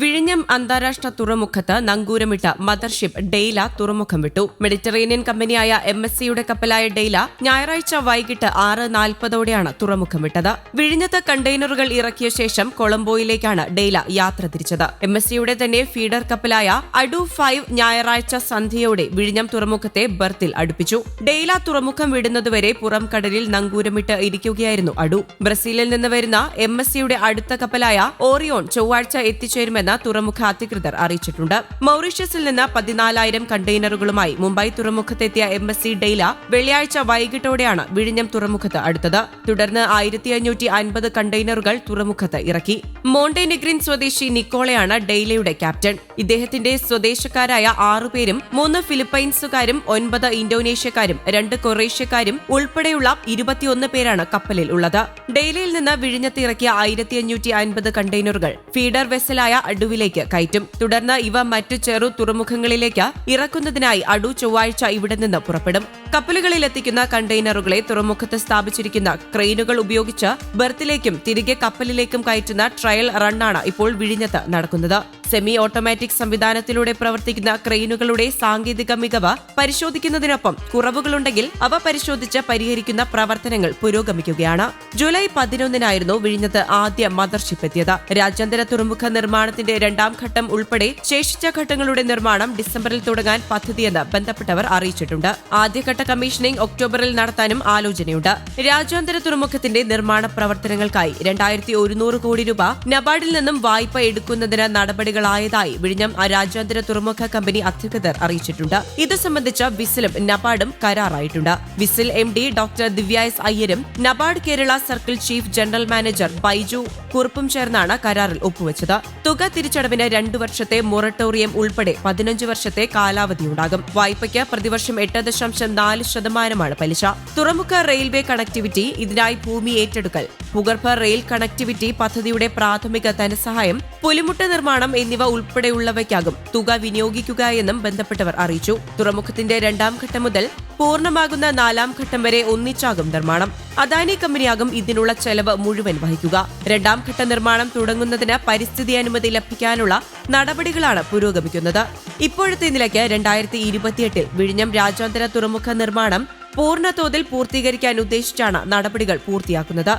വിഴിഞ്ഞം അന്താരാഷ്ട്ര തുറമുഖത്ത് നങ്കൂരമിട്ട മദർഷിപ്പ് ഡെയ്ല തുറമുഖം വിട്ടു. മെഡിറ്ററേനിയൻ കമ്പനിയായ എം എസ് സിയുടെ കപ്പലായ ഡെയ്ല ഞായറാഴ്ച വൈകിട്ട് ആറ് നാൽപ്പതോടെയാണ് തുറമുഖം വിട്ടത്. വിഴിഞ്ഞത്ത് കണ്ടെയ്നറുകൾ ഇറക്കിയ ശേഷം കൊളംബോയിലേക്കാണ് ഡെയ്ല യാത്ര തിരിച്ചത്. എം എസ് സിയുടെ തന്നെ ഫീഡർ കപ്പലായ അഡു ഫൈവ് ഞായറാഴ്ച സന്ധ്യയോടെ വിഴിഞ്ഞം തുറമുഖത്തെ ബർത്തിൽ അടുപ്പിച്ചു. ഡെയ്ല തുറമുഖം വിടുന്നതുവരെ പുറം കടലിൽ നങ്കൂരമിട്ട് ഇരിക്കുകയായിരുന്നു അഡു ബ്രസീലിൽ നിന്ന് വരുന്ന എം എസ് സിയുടെ അടുത്ത കപ്പലായ ഓറിയോൺ ചൊവ്വാഴ്ച എത്തിച്ചേരുമെന്ന് തുറമുഖ അധികൃതർ അറിയിച്ചിട്ടുണ്ട്. മൌറീഷ്യസിൽ നിന്ന് പതിനാലായിരം കണ്ടെയ്നറുകളുമായി മുംബൈ തുറമുഖത്തെത്തിയ എം എസ് സി ഡെയ്ല വെള്ളിയാഴ്ച വൈകിട്ടോടെയാണ് വിഴിഞ്ഞം തുറമുഖത്ത് അടുത്തത്. തുടർന്ന് ആയിരത്തി അഞ്ഞൂറ്റി അൻപത് കണ്ടെയ്നറുകൾ തുറമുഖത്ത് ഇറക്കി. മോണ്ടെനിഗ്രിൻ സ്വദേശി നിക്കോളയാണ് ഡെയ്ലയുടെ ക്യാപ്റ്റൻ. ഇദ്ദേഹത്തിന്റെ സ്വദേശക്കാരായ ആറുപേരും മൂന്ന് ഫിലിപ്പൈൻസുകാരും ഒൻപത് ഇന്തോനേഷ്യക്കാരും രണ്ട് കൊറേഷ്യക്കാരും ഉൾപ്പെടെയുള്ള ഇരുപത്തിയൊന്ന് പേരാണ് കപ്പലിൽ ഉള്ളത്. ഡെയ്ലയിൽ നിന്ന് വിഴിഞ്ഞത്ത് ഇറക്കിയ ആയിരത്തി അഞ്ഞൂറ്റി അൻപത് കണ്ടെയ്നറുകൾ ഫീഡർ വെസലായ അഡുവിലേക്ക് കയറ്റും. തുടർന്ന് ഇവ മറ്റു ചെറു തുറമുഖങ്ങളിലേക്ക് ഇറക്കുന്നതിനായി അടു ചൊവ്വാഴ്ച ഇവിടെ നിന്ന് പുറപ്പെടും. കപ്പലുകളിൽ എത്തിക്കുന്ന കണ്ടെയ്നറുകളെ തുറമുഖത്ത് സ്ഥാപിച്ചിരിക്കുന്ന ക്രെയിനുകൾ ഉപയോഗിച്ച് ബർത്തിലേക്കും തിരികെ കപ്പലിലേക്കും കയറ്റുന്ന ട്രയൽ റണ്ണാണ് ഇപ്പോൾ വിഴിഞ്ഞത്ത് നടക്കുന്നത്. സെമി ഓട്ടോമാറ്റിക് സംവിധാനത്തിലൂടെ പ്രവർത്തിക്കുന്ന ക്രെയിനുകളുടെ സാങ്കേതിക മികവ് പരിശോധിക്കുന്നതിനൊപ്പം കുറവുകളുണ്ടെങ്കിൽ അവ പരിശോധിച്ച് പരിഹരിക്കുന്ന പ്രവർത്തനങ്ങൾ പുരോഗമിക്കുകയാണ്. ജൂലൈ പതിനൊന്നിനായിരുന്നു വിഴിഞ്ഞത്ത് ആദ്യ മദർഷിപ്പ് എത്തിയത്. രാജ്യാന്തര തുറമുഖ നിർമ്മാണത്തിന്റെ രണ്ടാം ഘട്ടം ഉൾപ്പെടെ ശേഷിച്ച ഘട്ടങ്ങളുടെ നിർമ്മാണം ഡിസംബറിൽ തുടങ്ങാൻ പദ്ധതിയെന്ന് ബന്ധപ്പെട്ടവർ അറിയിച്ചിട്ടുണ്ട്. ആദ്യഘട്ട കമ്മീഷനിംഗ് ഒക്ടോബറിൽ നടത്താനും ആലോചനയുണ്ട്. രാജ്യാന്തര തുറമുഖത്തിന്റെ നിർമ്മാണ പ്രവർത്തനങ്ങൾക്കായി രണ്ടായിരത്തി ഒരുന്നൂറ് കോടി രൂപ നബാർഡിൽ നിന്നും വായ്പ എടുക്കുന്നതിന് നടപടികളായതായി വിഴിഞ്ഞം രാജ്യാന്തര തുറമുഖ കമ്പനി അധികൃതർ അറിയിച്ചിട്ടുണ്ട്. ഇത് സംബന്ധിച്ച് വിസിലും നബാർഡും കരാറായിട്ടുണ്ട്. VISL M D doctor Divya S അയ്യരും NABARD Kerala circle chief general manager Baiju കുറുപ്പും ചേർന്നാണ് കരാറിൽ ഒപ്പുവച്ചത്. തുക തിരിച്ചടവിന് രണ്ടു വർഷത്തെ മൊറട്ടോറിയം ഉൾപ്പെടെ പതിനഞ്ച് വർഷത്തെ കാലാവധിയുണ്ടാകും. വായ്പയ്ക്ക് പ്രതിവർഷം എട്ട് ദശാംശം നാല് ശതമാനമാണ് പലിശ. തുറമുഖ റെയിൽവേ കണക്ടിവിറ്റി ഇതിനായി ഭൂമി ഏറ്റെടുക്കൽ. ഭൂഗർഭ റെയിൽ കണക്ടിവിറ്റി പദ്ധതിയുടെ പ്രാഥമിക ധനസഹായം പുലിമുട്ട നിർമ്മാണം എന്നിവ ഉൾപ്പെടെയുള്ളവയ്ക്കാകും തുക വിനിയോഗിക്കുക എന്നും ബന്ധപ്പെട്ടവർ അറിയിച്ചു. തുറമുഖത്തിന്റെ രണ്ടാം ഘട്ടം മുതൽ പൂർണമാകുന്ന നാലാം ഘട്ടം വരെ ഒന്നിച്ചാകും നിർമ്മാണം. അദാനി കമ്പനിയാകും ഇതിനുള്ള ചെലവ് മുഴുവൻ വഹിക്കുക. രണ്ടാം ഘട്ട നിർമ്മാണം തുടങ്ങുന്നതിന് പരിസ്ഥിതി അനുമതി ലഭിക്കാനുള്ള നടപടികളാണ് പുരോഗമിക്കുന്നത്. ഇപ്പോഴത്തെ നിലയ്ക്ക് രണ്ടായിരത്തി ഇരുപത്തിയെട്ടിൽ വിഴിഞ്ഞം രാജ്യാന്തര തുറമുഖ നിർമ്മാണം പൂർണതോതിൽ പൂർത്തീകരിക്കാൻ ഉദ്ദേശിച്ചാണ് നടപടികൾ പൂർത്തിയാക്കുന്നത്.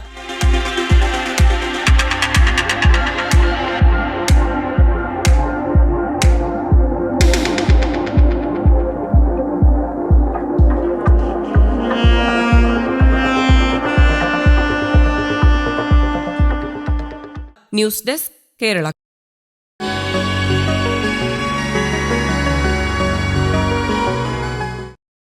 News desk Kerala